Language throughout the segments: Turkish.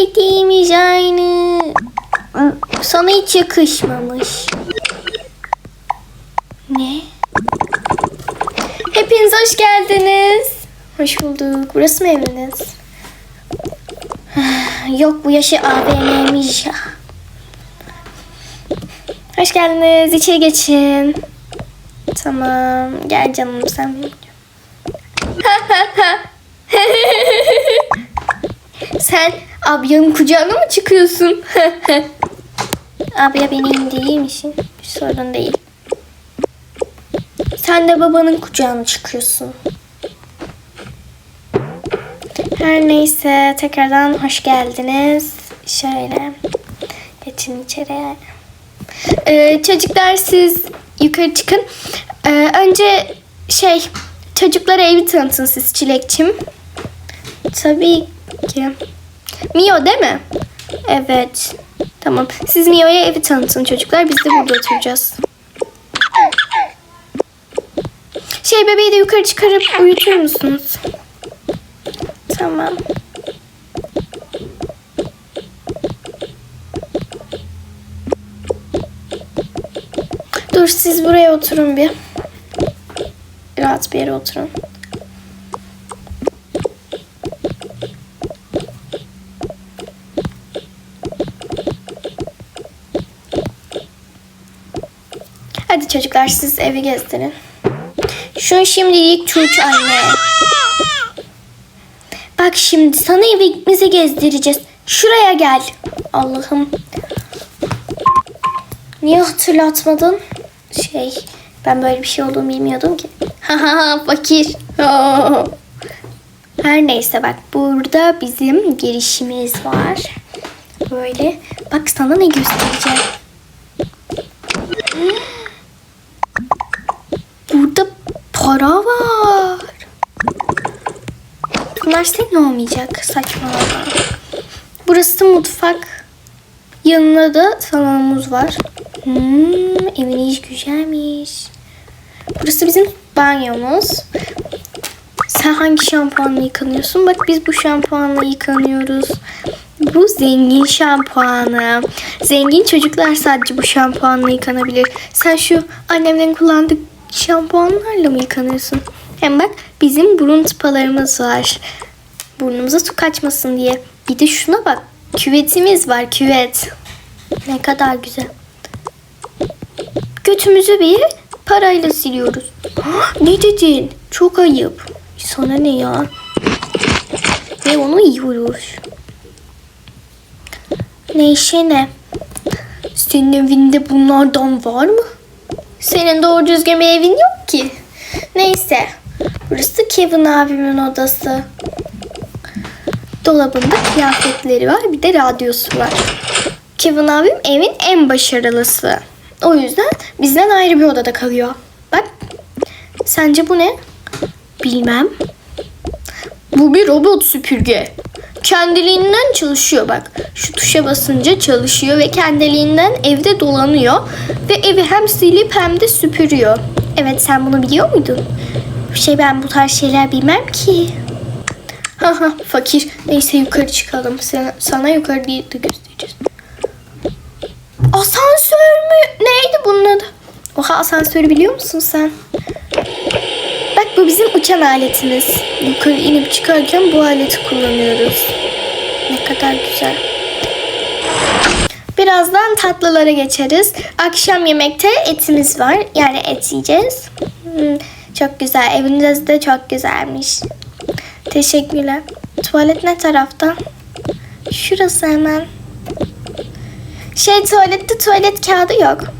renk değilmiş aynı. Sana hiç yakışmamış. Ne? Hepiniz hoş geldiniz. Hoş bulduk. Burası mı eviniz? Yok bu yaşı AVM'miş. Hoş geldiniz. İçeri geçin. Tamam. Gel canım sen benim. sen ablanın kucağına mı çıkıyorsun? Abla beni indireyim misin? Bir sorun değil. Sen de babanın kucağına çıkıyorsun. Her neyse tekrardan hoş geldiniz. Şöyle geçin içeriye. Ee, çocuklar siz yukarı çıkın. Ee, önce şey çocuklara evi tanıtın siz Çilekçim. Tabii ki. Mio değil mi? Evet. Tamam. Siz Mio'ya evi tanıtın çocuklar. Biz de burada oturacağız. Şey bebeği de yukarı çıkarıp uyutur musunuz? Tamam. Dur siz buraya oturun bir. Rahat bir yere oturun. Çocuklar siz evi gezdirin. Şu şimdilik çuç anne. Bak şimdi sana evimizi gezdireceğiz. Şuraya gel. Allah'ım. Niye hatırlatmadın? Şey, ben böyle bir şey olduğunu bilmiyordum ki. Haha fakir. Her neyse bak burada bizim girişimiz var. Böyle. Bak sana ne göstereceğim. Burada para var. Bunlar senin olmayacak. Saçmalama. Burası mutfak. Yanında da salonumuz var. Hmm, evin iş güzelmiş. Burası bizim banyomuz. Sen hangi şampuanla yıkanıyorsun? Bak biz bu şampuanla yıkanıyoruz. Bu zengin şampuanı. Zengin çocuklar sadece bu şampuanla yıkanabilir. Sen şu annemlerin kullandığı şampuanlarla mı yıkanıyorsun? Hem bak bizim burun tıpalarımız var. Burnumuza su kaçmasın diye. Bir de şuna bak. Küvetimiz var küvet. Ne kadar güzel. Götümüzü bir parayla siliyoruz. ne dedin? Çok ayıp. Sana ne ya? Ve onu yiyoruz. Neyse ne? Senin evinde bunlardan var mı? Senin doğru düzgün bir evin yok ki. Neyse. Burası Kevin abimin odası. Dolabında kıyafetleri var. Bir de radyosu var. Kevin abim evin en başarılısı. O yüzden bizden ayrı bir odada kalıyor. Bak. Sence bu ne? Bilmem. Bu bir robot süpürge. Kendiliğinden çalışıyor bak. Şu tuşa basınca çalışıyor ve kendiliğinden evde dolanıyor. Ve evi hem silip hem de süpürüyor. Evet sen bunu biliyor muydun? Şey ben bu tarz şeyler bilmem ki. Haha fakir. Neyse yukarı çıkalım. Sana, sana yukarı değil de göstereceğiz. Asansör mü? Neydi bunun adı? Oha asansörü biliyor musun sen? Bak bu bizim uçan aletimiz. Yukarı inip çıkarken bu aleti kullanıyoruz. Ne kadar güzel. Birazdan tatlılara geçeriz. Akşam yemekte etimiz var. Yani et yiyeceğiz. Hmm, çok güzel. Eviniz de çok güzelmiş. Teşekkürler. Tuvalet ne tarafta? Şurası hemen. Şey tuvalette tuvalet kağıdı yok.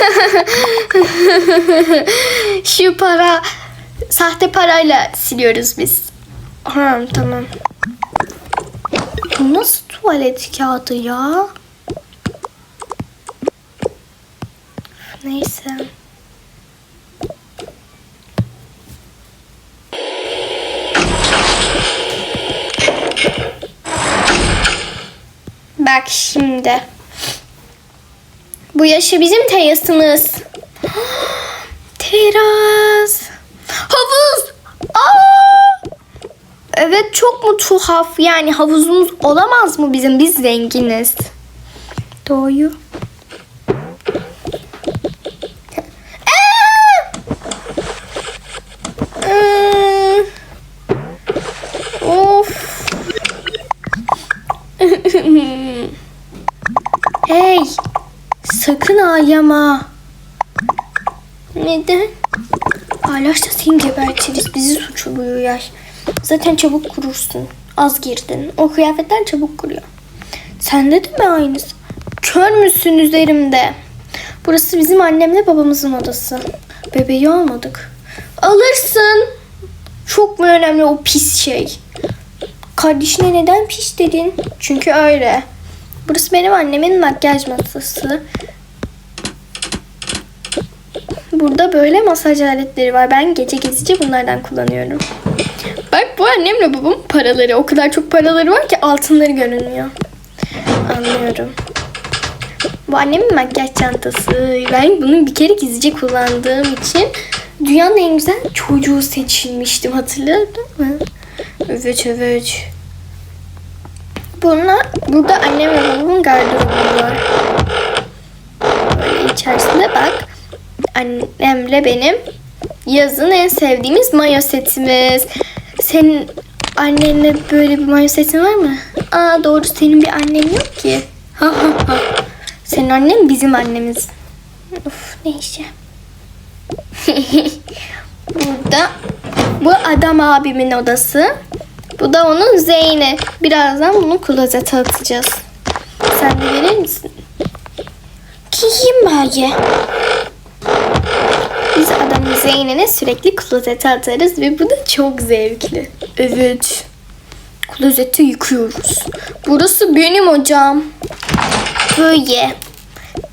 Şu para sahte parayla siliyoruz biz. Ha, tamam. Bu nasıl tuvalet kağıdı ya? Neyse. Bak şimdi. Bu yaşı bizim terasımız. Teras. Havuz. Aa! Evet çok mu tuhaf yani havuzumuz olamaz mı bizim biz zenginiz. Doğru. Aa! Iı. Of. hey. Sakın ağlama. Neden? Ağlarsa seni gebertiriz. Bizi suçluyor yaş. Zaten çabuk kurursun. Az girdin. O kıyafetler çabuk kuruyor. Sende de mi aynısı? Kör müsün üzerimde? Burası bizim annemle babamızın odası. Bebeği almadık. Alırsın. Çok mu önemli o pis şey? Kardeşine neden pis dedin? Çünkü öyle. Burası benim annemin makyaj masası. Burada böyle masaj aletleri var. Ben gece gezici bunlardan kullanıyorum. Bak bu annemle babamın paraları. O kadar çok paraları var ki altınları görünmüyor. Anlıyorum. Bu annemin makyaj çantası. Ben bunu bir kere gizlice kullandığım için dünyanın en güzel çocuğu seçilmiştim. Hatırladın mı? Evet evet. Bunlar, burada annem ve babamın gardırobu var. Böyle içerisinde bak. Annemle benim yazın en sevdiğimiz mayo setimiz. Senin annenle böyle bir mayo setin var mı? Aa doğru senin bir annen yok ki. Ha ha ha. Senin annen bizim annemiz. Of neyse. Burada bu adam abimin odası. Bu da onun Zeyni. Birazdan bunu klozete atacağız. Sen de verir misin? Kiyim bari. Zeynep'e sürekli klozete atarız ve bu da çok zevkli. Evet. Klozeti yıkıyoruz. Burası benim hocam. Böyle.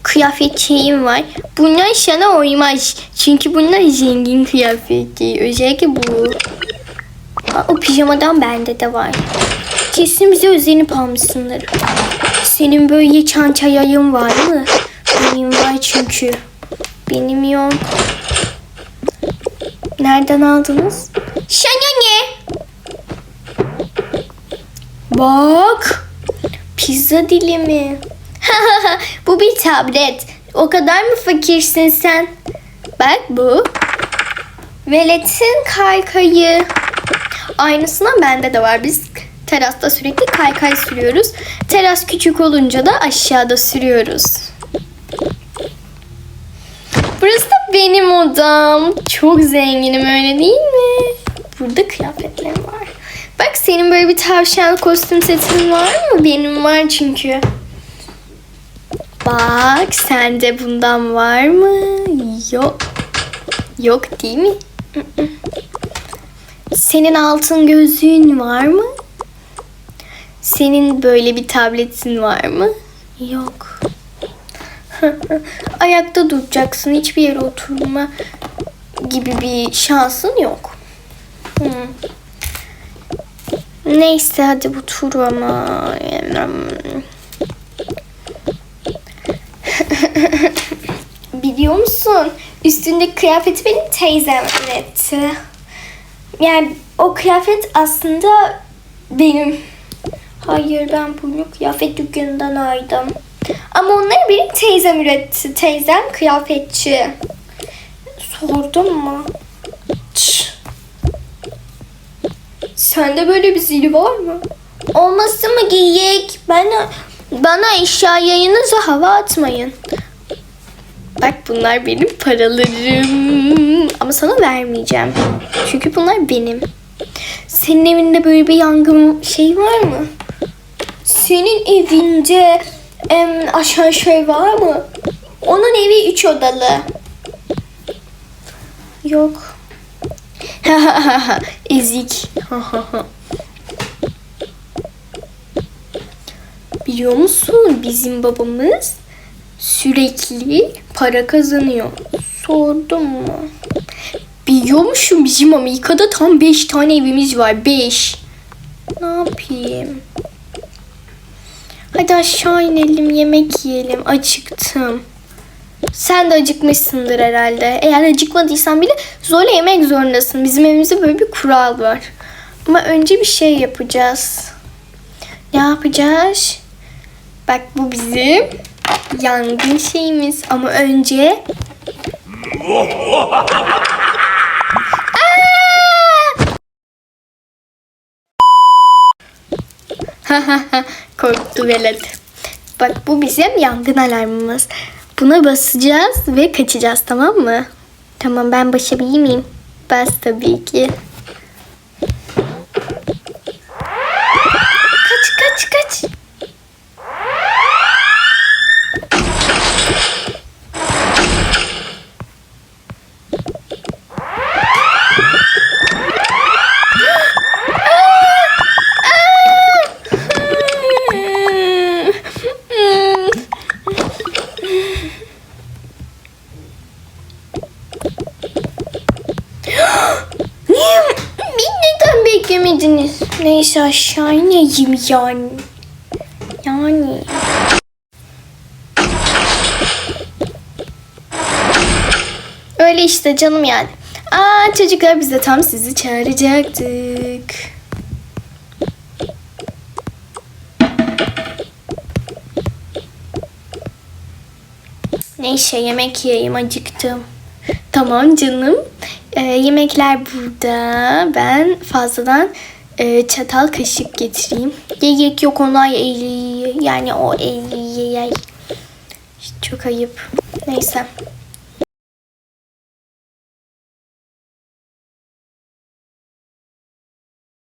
Kıyafet şeyim var. Bunlar sana uymaz. Çünkü bunlar zengin kıyafet giyiyor. Özellikle bu. Aa, o pijamadan bende de var. Kesin bize özenip almışsındır. Senin böyle çanta yayın var mı? Benim var çünkü. Benim yok. Nereden aldınız? Sana ne? Bak. Pizza dilimi. bu bir tablet. O kadar mı fakirsin sen? Bak bu. Velet'in kaykayı. Aynısından bende de var. Biz terasta sürekli kaykay sürüyoruz. Teras küçük olunca da aşağıda sürüyoruz. Burası da benim odam. Çok zenginim öyle değil mi? Burada kıyafetlerim var. Bak senin böyle bir tavşan kostüm setin var mı? Benim var çünkü. Bak sende bundan var mı? Yok. Yok değil mi? Senin altın gözlüğün var mı? Senin böyle bir tabletin var mı? Yok. Ayakta duracaksın. Hiçbir yere oturma gibi bir şansın yok. Hmm. Neyse hadi bu tur ama. Biliyor musun? Üstündeki kıyafeti benim teyzem üretti. Yani o kıyafet aslında benim. Hayır ben bunu kıyafet dükkanından aldım. Ama onları benim teyzem üretti. Teyzem kıyafetçi. Sordun mu? Çş. Sende böyle bir zil var mı? Olması mı giyek? Bana, bana eşya yayınıza hava atmayın. Bak bunlar benim paralarım. Ama sana vermeyeceğim. Çünkü bunlar benim. Senin evinde böyle bir yangın şey var mı? Senin evinde em, asansör var mı? Onun evi üç odalı. Yok. Ezik. Biliyor musun bizim babamız sürekli para kazanıyor. Sordum mu? Biliyormuşum bizim Amerika'da tam 5 tane evimiz var. 5. Ne yapayım? Hadi aşağı inelim yemek yiyelim. Acıktım. Sen de acıkmışsındır herhalde. Eğer acıkmadıysan bile zorla yemek zorundasın. Bizim evimizde böyle bir kural var. Ama önce bir şey yapacağız. Ne yapacağız? Bak bu bizim yangın şeyimiz. Ama önce... Aa! Korktu velet. Bak bu bizim yangın alarmımız. Buna basacağız ve kaçacağız tamam mı? Tamam ben başabilir miyim? Bas tabii ki. Neyse aşağı ineyim yani. Yani. Öyle işte canım yani. Aa çocuklar biz de tam sizi çağıracaktık. Neyse yemek yiyeyim acıktım. Tamam canım. Ee, yemekler burada. Ben fazladan e, çatal kaşık getireyim. Yiyek yok onlar eli. Yani o eli yiyek. Çok ayıp. Neyse.